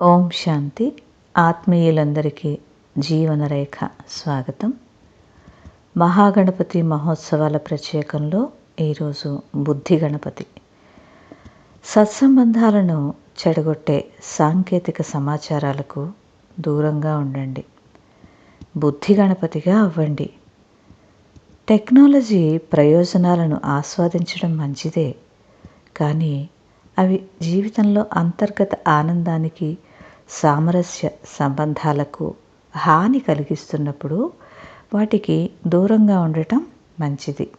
ఓం శాంతి. ఆత్మీయులందరికీ జీవనరేఖ స్వాగతం. మహాగణపతి మహోత్సవాల ప్రత్యేకంలో ఈరోజు బుద్ధి గణపతి. సత్సంబంధాలను చెడగొట్టే సాంకేతిక సమాచారాలకు దూరంగా ఉండండి. బుద్ధి గణపతిగా అవ్వండి. టెక్నాలజీ ప్రయోజనాలను ఆస్వాదించడం మంచిదే. కానీ అవి జీవితంలో అంతర్గత ఆనందానికి సామరస్య సంబంధాలకు హాని కలిగిస్తున్నప్పుడు వాటికి దూరంగా ఉండటం మంచిది.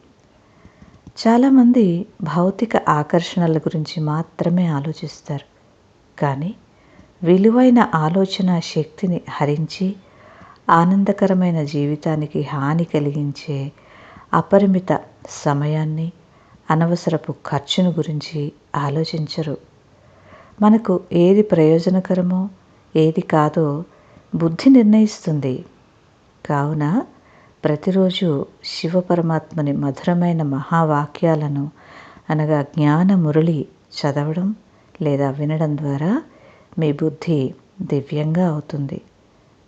చాలామంది భౌతిక ఆకర్షణల గురించి మాత్రమే ఆలోచిస్తారు. కానీ విలువైన ఆలోచన శక్తిని హరించి ఆనందకరమైన జీవితానికి హాని కలిగించే అపరిమిత సమయాన్ని అనవసరపు ఖర్చును గురించి ఆలోచించరు. మనకు ఏది ప్రయోజనకరమో ఏది కాదో బుద్ధి నిర్ణయిస్తుంది. కావున ప్రతిరోజు శివ పరమాత్మని మధురమైన మహావాక్యాలను అనగా జ్ఞాన మురళి చదవడం లేదా వినడం ద్వారా మీ బుద్ధి దివ్యంగా అవుతుంది.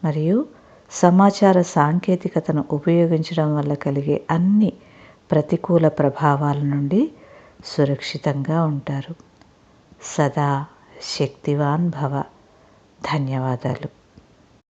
మరియు సమాచార సాంకేతికతను ఉపయోగించడం వల్ల కలిగే అన్ని ప్రతికూల ప్రభావాల నుండి సురక్షితంగా ఉంటారు. సదా శక్తివాన్ భవ. ధన్యవాదాలు.